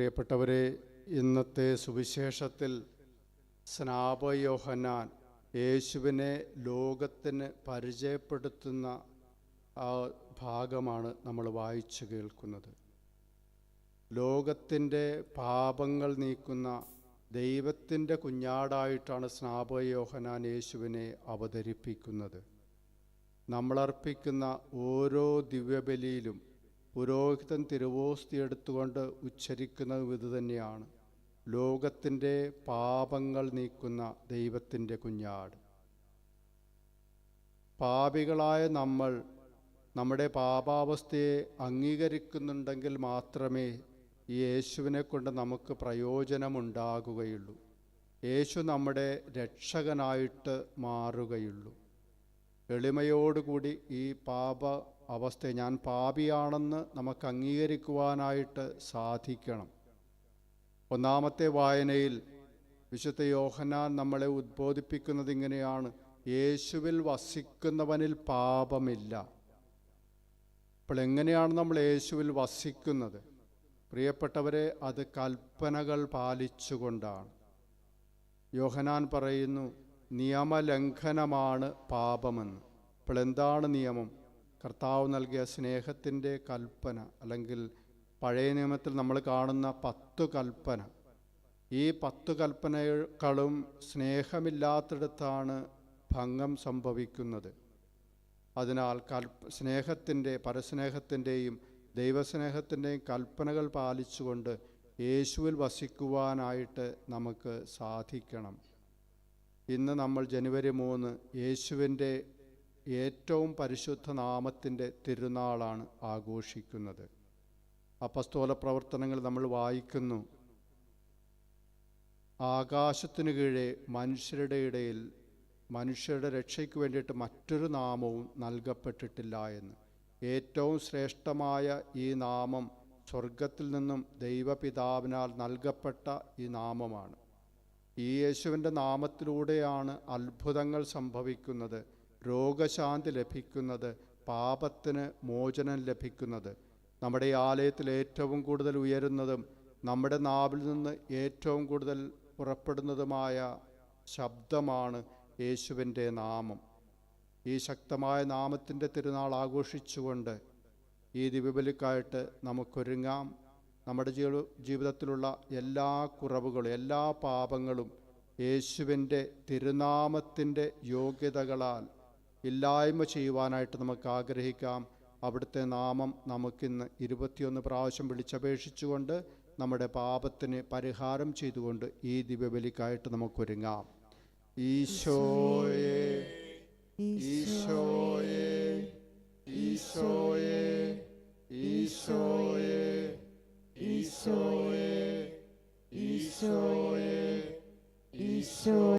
പ്രിയപ്പെട്ടവരെ ഇന്നത്തെ സുവിശേഷത്തിൽ സ്നാപയോഹനാൻ യേശുവിനെ ലോകത്തിന് പരിചയപ്പെടുത്തുന്ന ആ ഭാഗമാണ് നമ്മൾ വായിച്ചു കേൾക്കുന്നത്. ലോകത്തിന്റെ പാപങ്ങൾ നീക്കുന്ന ദൈവത്തിന്റെ കുഞ്ഞാടായിട്ടാണ് സ്നാപയോഹനാൻ യേശുവിനെ അവതരിപ്പിക്കുന്നത്. നമ്മളർപ്പിക്കുന്ന ഓരോ ദിവ്യബലിയിലും പുരോഹിതൻ തിരുവോസ്തി എടുത്തുകൊണ്ട് ഉച്ചരിക്കുന്നത് ഇത് തന്നെയാണ്. ലോകത്തിന്റെ പാപങ്ങൾ നീക്കുന്ന ദൈവത്തിന്റെ കുഞ്ഞാട്. പാപികളായ നമ്മൾ നമ്മുടെ പാപാവസ്ഥയെ അംഗീകരിക്കുന്നുണ്ടെങ്കിൽ മാത്രമേ ഈ യേശുവിനെ കൊണ്ട് നമുക്ക് പ്രയോജനമുണ്ടാകുകയുള്ളൂ. യേശു നമ്മുടെ രക്ഷകനായിട്ട് മാറുകയുള്ളൂ. എളിമയോടുകൂടി ഈ പാപ അവസ്ഥയെ ഞാൻ പാപിയാണെന്ന് നമുക്ക് അംഗീകരിക്കുവാനായിട്ട് സാധിക്കണം. ഒന്നാമത്തെ വായനയിൽ വിശുദ്ധ യോഹനാൻ നമ്മളെ ഉദ്ബോധിപ്പിക്കുന്നത് ഇങ്ങനെയാണ്. യേശുവിൽ വസിക്കുന്നവനിൽ പാപമില്ല. അപ്പോൾ എങ്ങനെയാണ് നമ്മൾ യേശുവിൽ വസിക്കുന്നത്? പ്രിയപ്പെട്ടവരെ അത് കൽപ്പനകൾ പാലിച്ചുകൊണ്ടാണ്. യോഹനാൻ പറയുന്നു നിയമലംഘനമാണ് പാപമെന്ന്. അപ്പോൾ എന്താണ് നിയമം? കർത്താവ് നൽകിയ സ്നേഹത്തിന്റെ കൽപ്പന അല്ലെങ്കിൽ പഴയ നിയമത്തിൽ നമ്മൾ കാണുന്ന പത്തു കൽപ്പന. ഈ പത്തു കൽപ്പനകളും സ്നേഹമില്ലാത്തിടത്താണ് ഭംഗം സംഭവിക്കുന്നത്. അതിനാൽ കൽ സ്നേഹത്തിന്റെ പരസ്നേഹത്തിന്റെയും ദൈവസ്നേഹത്തിന്റെയും കൽപ്പനകൾ പാലിച്ചുകൊണ്ട് യേശുവിൽ വസിക്കുവാനായിട്ട് നമുക്ക് സാധിക്കണം. ഇന്ന് നമ്മൾ ജനുവരി മൂന്ന് യേശുവിന്റെ ഏറ്റവും പരിശുദ്ധ നാമത്തിന്റെ തിരുനാളാണ് ആഘോഷിക്കുന്നത്. അപ്പസ്തോല പ്രവർത്തനങ്ങൾ നമ്മൾ വായിക്കുന്നു. ആകാശത്തിനു കീഴെ മനുഷ്യരുടെ ഇടയിൽ മനുഷ്യരുടെ രക്ഷയ്ക്ക് വേണ്ടിയിട്ട് മറ്റൊരു നാമവും നൽകപ്പെട്ടിട്ടില്ല എന്ന്. ഏറ്റവും ശ്രേഷ്ഠമായ ഈ നാമം സ്വർഗത്തിൽ നിന്നും ദൈവപിതാവിനാൽ നൽകപ്പെട്ട ഈ നാമമാണ്. ഈ യേശുവിന്റെ നാമത്തിലൂടെയാണ് അത്ഭുതങ്ങൾ സംഭവിക്കുന്നത് രോഗശാന്തി ലഭിക്കുന്നത് പാപത്തിന് മോചനം ലഭിക്കുന്നത്. നമ്മുടെ ഈ ആലയത്തിൽ ഏറ്റവും കൂടുതൽ ഉയരുന്നതും നമ്മുടെ നാവിൽ നിന്ന് ഏറ്റവും കൂടുതൽ പുറപ്പെടുന്നതുമായ ശബ്ദമാണ് യേശുവിന്റെ നാമം. ഈ ശക്തമായ നാമത്തിന്റെ തിരുനാൾ ആഘോഷിച്ചുകൊണ്ട് ഈ ദിവ്യബലിക്കായിട്ട് നമുക്കൊരുങ്ങാം. നമ്മുടെ ജീവ ജീവിതത്തിലുള്ള എല്ലാ കുറവുകളും എല്ലാ പാപങ്ങളും യേശുവിന്റെ തിരുനാമത്തിന്റെ യോഗ്യതകളാൽ ഇല്ലായ്മ ചെയ്യുവാനായിട്ട് നമുക്ക് ആഗ്രഹിക്കാം. അവിടുത്തെ നാമം നമുക്കിന്ന് ഇരുപത്തിയൊന്ന് പ്രാവശ്യം വിളിച്ചപേക്ഷിച്ചുകൊണ്ട് നമ്മുടെ പാപത്തിന് പരിഹാരം ചെയ്തുകൊണ്ട് ഈ ദിവ്യബലിക്കായിട്ട് നമുക്കൊരുങ്ങാം. ഈശോയെ ഈശോയെ ഈശോയെ ഈശോയെ ഈശോയെ